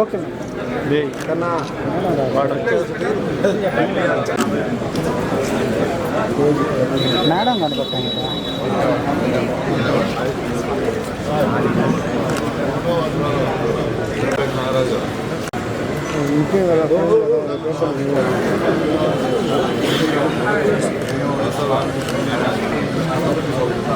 Okay కన్నా వాడు madam కనపడతాను ఇంకే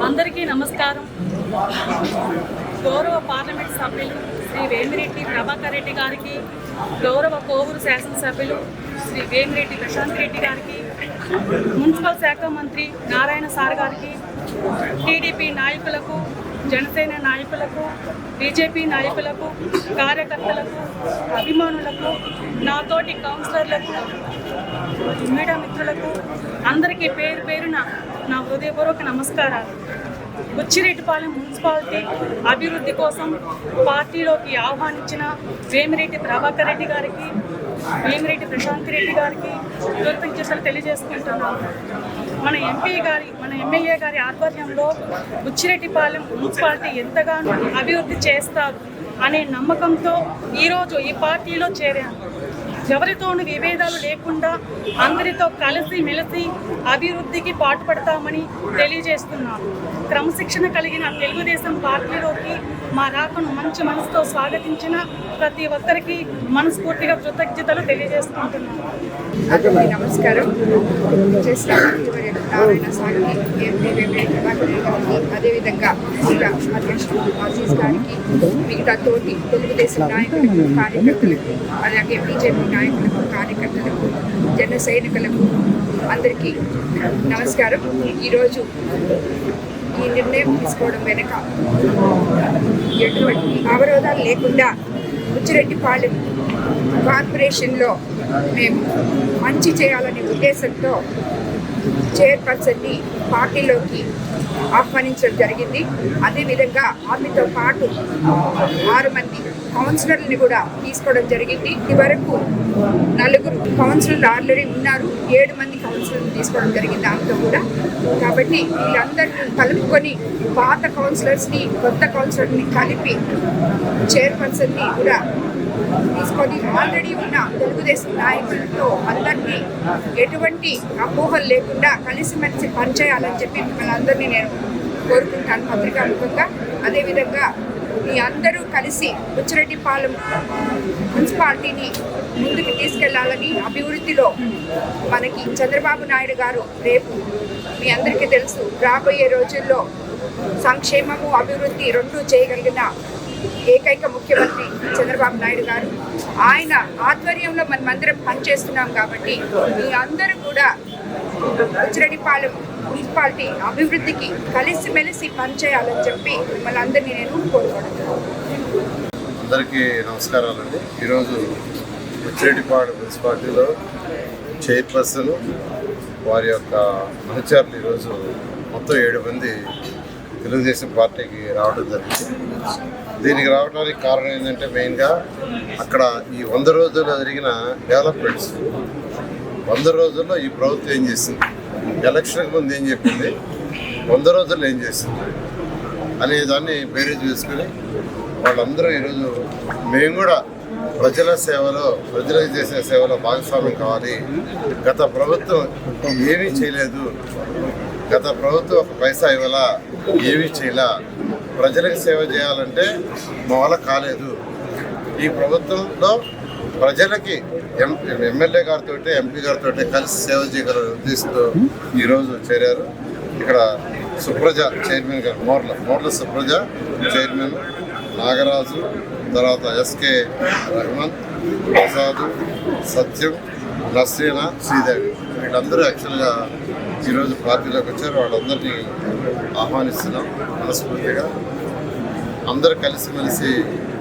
అందరికీ నమస్కారం. గౌరవ పార్లమెంట్ సభ్యులు శ్రీ వేమిరెడ్డి ప్రభాకర్ రెడ్డి గారికి గౌరవ కోవూరు శాసనసభ్యులు శ్రీ వేమిరెడ్డి ప్రశాంత్ రెడ్డి గారికి మున్సిపల్ శాఖ మంత్రి నారాయణ సార్ గారికి టీడీపీ నాయకులకు జనసేన నాయకులకు బీజేపీ నాయకులకు కార్యకర్తలకు అభిమానులకు నాతోటి కౌన్సిలర్లకు మీడియా మిత్రులకు అందరికీ పేరు పేరున నా హృదయపూర్వక నమస్కారాలు. బుచ్చిరెడ్డిపాలెం మున్సిపాలిటీ అభివృద్ధి కోసం పార్టీలోకి ఆహ్వానించిన వేమిరెడ్డి ప్రభాకర్ రెడ్డి గారికి వేమిరెడ్డి ప్రశాంత్ రెడ్డి గారికి కృతజ్ఞతలు తెలియజేసుకుంటున్నాను. మన ఎంపీ గారి మన ఎమ్మెల్యే గారి ఆధ్వర్యంలో బుచ్చిరెడ్డిపాలెం మున్సిపాలిటీ ఎంతగానో అభివృద్ధి చేస్తారు అనే నమ్మకంతో ఈరోజు ఈ పార్టీలో చేరాను. ఎవరితోనూ విభేదాలు లేకుండా అందరితో కలిసి మెలిసి అభివృద్ధికి పాటుపడతామని తెలియజేస్తున్నాను. క్రమశిక్షణ కలిగిన తెలుగుదేశం పార్టీలోకి మా రాకను మంచి మనసుతో స్వాగతించిన ప్రతి ఒక్కరికి మనస్ఫూర్తిగా కృతజ్ఞతలు తెలియజేసుకుంటున్నాను. నమస్కారం. నారాయణ ఎంపీ అదేవిధంగా అధ్యక్షుడు గారికి మిగతా తోటి తెలుగుదేశం నాయకులకు కార్యకర్తలకు అలాగే బీజేపీ నాయకులకు కార్యకర్తలకు జన సైనికులకు అందరికీ నమస్కారం. ఈరోజు ఈ నిర్ణయం తీసుకోవడం వెనుక ఎటువంటి అవరోధాలు లేకుండా బుచ్చిరెడ్డిపాలెం కార్పొరేషన్లో మేము మంచి చేయాలనే ఉద్దేశంతో చైర్పర్సన్ని పార్టీలోకి ఆహ్వానించడం జరిగింది. అదేవిధంగా ఆమెతో పాటు ఆరు మంది కౌన్సిలర్ని కూడా తీసుకోవడం జరిగింది. ఇదివరకు నలుగురు కౌన్సిలర్లు ఆల్రెడీ ఉన్నారు. ఏడు మంది కౌన్సిలర్ని తీసుకోవడం జరిగింది ఆమెతో కూడా. కాబట్టి వీళ్ళందరినీ కలుపుకొని పాత కౌన్సిలర్స్ని కొత్త కౌన్సిలర్ని కలిపి చైర్పర్సన్ని కూడా తీసుకొని ఆల్రెడీ ఉన్న తెలుగుదేశం నాయకులతో అందరినీ ఎటువంటి అపోహలు లేకుండా కలిసిమెలిసి పనిచేయాలని చెప్పి మిమ్మల్ని అందరినీ నేను కోరుకుంటాను పత్రికాముఖంగా అదేవిధంగా మీ అందరూ కలిసి బుచ్చిరెడ్డిపాలెం మున్సిపాలిటీని ముందుకు తీసుకెళ్ళాలని అభివృద్ధిలో మనకి చంద్రబాబు నాయుడు గారు రేపు మీ అందరికీ తెలుసు రాబోయే రోజుల్లో సంక్షేమము అభివృద్ధి రెండూ చేయగలిగిన ఏకైక ముఖ్యమంత్రి చంద్రబాబు నాయుడు గారు. ఆయన ఆధ్వర్యంలో మనం అందరం పనిచేస్తున్నాం కాబట్టి మీ అందరూ కూడా ఉచ్చిరెడ్డిపాలెం మున్సిపాలిటీ అభివృద్ధికి కలిసిమెలిసి పనిచేయాలని చెప్పి మిమ్మల్ని అందరినీ నేను కోరుకుంటున్నాను. అందరికీ నమస్కారాలండి. ఈరోజు ముచ్చిరెడ్డిపాడు మున్సిపాలిటీలో చైర్పర్సన్ వారి యొక్క అనుచరులు ఈరోజు మొత్తం ఏడు మంది తెలుగుదేశం పార్టీకి రావడం జరిగింది. దీనికి రావడానికి కారణం ఏంటంటే మెయిన్గా అక్కడ ఈ వంద రోజుల్లో జరిగిన డెవలప్మెంట్స్. వంద రోజుల్లో ఈ ప్రభుత్వం ఏం చేసింది? ఎలక్షన్కి ముందు ఏం చెప్పింది? వంద రోజుల్లో ఏం చేసింది? అనే దాన్ని బేరేజ్ వేసుకొని వాళ్ళందరూ ఈరోజు మేము కూడా ప్రజల సేవలో ప్రజలకు చేసే సేవలో భాగస్వామ్యం కావాలి. గత ప్రభుత్వం ఏమీ చేయలేదు. గత ప్రభుత్వం ఒక పైసా ఇవ్వాలా? ఏమీ చేయలా? ప్రజలకు సేవ చేయాలంటే మా కాలేదు. ఈ ప్రభుత్వంలో ప్రజలకి ఎం ఎమ్మెల్యే గారితో ఎంపీ గారితో కలిసి సేవ చేయగల ఉద్దేశంతో ఈరోజు చేరారు. ఇక్కడ సుప్రజ చైర్మన్ గారు మోర్ల మోర్ల సుప్రజ చైర్మన్ నాగరాజు తర్వాత ఎస్కే రహమాన్ ప్రసాద్ సత్యం నస్రీనా శ్రీదేవి. వీళ్ళందరూ యాక్చువల్గా ఈరోజు పార్టీలోకి వచ్చారు. వాళ్ళందరినీ ఆహ్వానిస్తున్నాం మనస్ఫూర్తిగా. అందరు కలిసిమెలిసి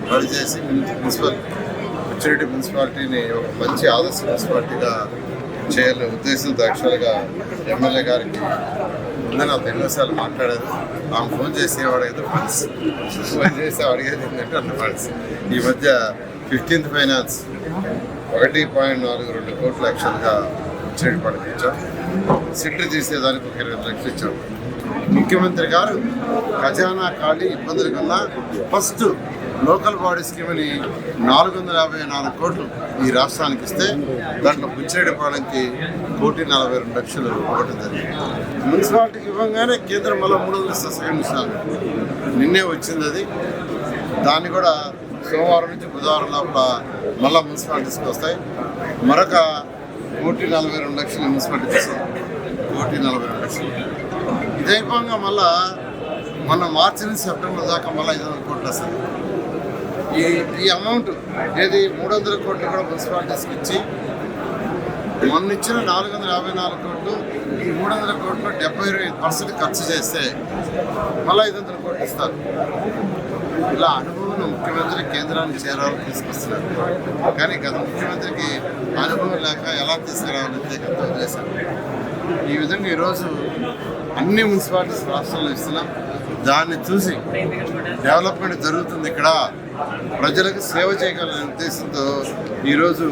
పనిచేసి మున్సిపల్ మెచ్యూరిటీ మున్సిపాలిటీని ఒక మంచి ఆదర్శ మున్సిపాలిటీగా చేయాలనే ఉద్దేశంతో యాక్చువల్గా ఎమ్మెల్యే గారికి ముందే నాకు ఎన్నోసార్లు మాట్లాడారు. ఆమె ఫోన్ చేసి అడిగేది ఫండ్స్ ఫోన్ చేసి అడిగేది ఏంటంటే అన్న ఫండ్స్. ఈ మధ్య ఫిఫ్టీన్త్ ఫైనాన్స్ ఒకటి పాయింట్ నాలుగు రెండు కోట్ల లక్షలుగా మెచ్యూరిటీ పడిపించాం సెట్ తీసేదానికి ఒక ఇరవై లక్షలు ఇచ్చాం ముఖ్యమంత్రి గారు ఖజానా ఖాళీ ఇబ్బందుల కన్నా ఫస్ట్ లోకల్ బాడీ స్కీమ్ అని నాలుగు వందల యాభై నాలుగు కోట్లు ఈ రాష్ట్రానికి ఇస్తే దాంట్లో బుచ్చిరెడ్డిపాలెంకి కోటి నలభై రెండు లక్షలు ఇవ్వడం జరిగింది. మున్సిపాలిటీకి ఇవ్వగానే కేంద్రం మళ్ళీ మూడు వందల సెకండ్ ఇస్తాను నిన్నే వచ్చింది అది. దాన్ని కూడా సోమవారం నుంచి బుధవారం లోపల మళ్ళీ మున్సిపాలిటీస్కి వస్తాయి. మరొక కోటి నలభై రెండు లక్షలు మున్సిపాలిటీ ఇస్తుంది కోటి నలభై రెండు లక్షలు. ఇదే విధంగా మళ్ళా మొన్న మార్చి నుంచి సెప్టెంబర్ దాకా మళ్ళీ ఐదు వందల కోట్లు వస్తుంది ఈ ఈ అమౌంట్ ఏది? మూడు వందల కోట్లు కూడా మున్సిపాలిటీస్కి ఇచ్చి మొన్న ఇచ్చిన నాలుగు వందల యాభై నాలుగు కోట్లు ఈ మూడు వందల కోట్లు డెబ్బై ఐదు పర్సెంట్ ఖర్చు చేస్తే మళ్ళీ ఐదు వందల కోట్లు ఇస్తారు. ఇలా అనుభవం ఉన్న ముఖ్యమంత్రి కేంద్రాన్ని చేరాలని తీసుకొస్తున్నారు. కానీ గత ముఖ్యమంత్రికి అనుభవం లేక ఎలా తీసుకురావాలని గత వదిలేశారు. ఈ విధంగా ఈరోజు అన్ని మున్సిపాలిటీస్ రాష్ట్రంలో ఇస్తున్నాం. దాన్ని చూసి డెవలప్మెంట్ జరుగుతుంది ఇక్కడ. ప్రజలకు సేవ చేయగలనే ఉద్దేశంతో ఈరోజు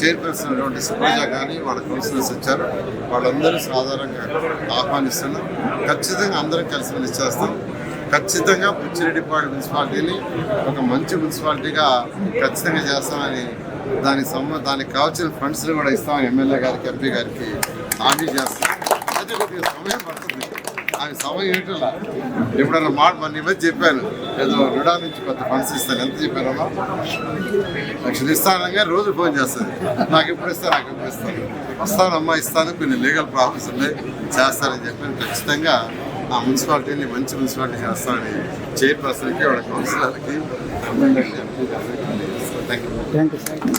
చైర్పర్సన్ సుప్రజ కానీ వాళ్ళ కౌన్సిలర్స్ వచ్చారు. వాళ్ళందరూ సాధారణంగా ఆహ్వానిస్తున్నాం. ఖచ్చితంగా అందరం కలిసి పని ఖచ్చితంగా పుచ్చిరెడ్డిపాడు మున్సిపాలిటీని ఒక మంచి మున్సిపాలిటీగా ఖచ్చితంగా చేస్తామని దానికి సంబ దానికి కావాల్సిన ఫండ్స్ని కూడా ఇస్తామని ఎమ్మెల్యే గారికి ఎంపీ గారికి హామీ చేస్తాం. అయితే కొద్దిగా సమయం పడుతుంది. ఆమె సమయం ఏంటలా ఎప్పుడన్నా మాట మన ఇవ్వని చెప్పాను. ఏదో రుడా నుంచి కొత్త ఫండ్స్ ఇస్తాను. ఎంత చెప్పానమ్మా? లక్షలు ఇస్తానంగా రోజు ఫోన్ చేస్తుంది నాకు ఎప్పుడు ఇస్తాను నాకు ఎప్పుడు ఇస్తాను. వస్తానమ్మా ఇస్తాను. కొన్ని లీగల్ ప్రాబ్లమ్స్ ఉన్నాయి. చేస్తానని చెప్పాను. ఖచ్చితంగా ఆ మున్సిపాలిటీని మంచి మున్సిపాలిటీ చేస్తానని చైర్పర్సన్కి వాళ్ళ కౌన్సిలర్కి thank you thank you sir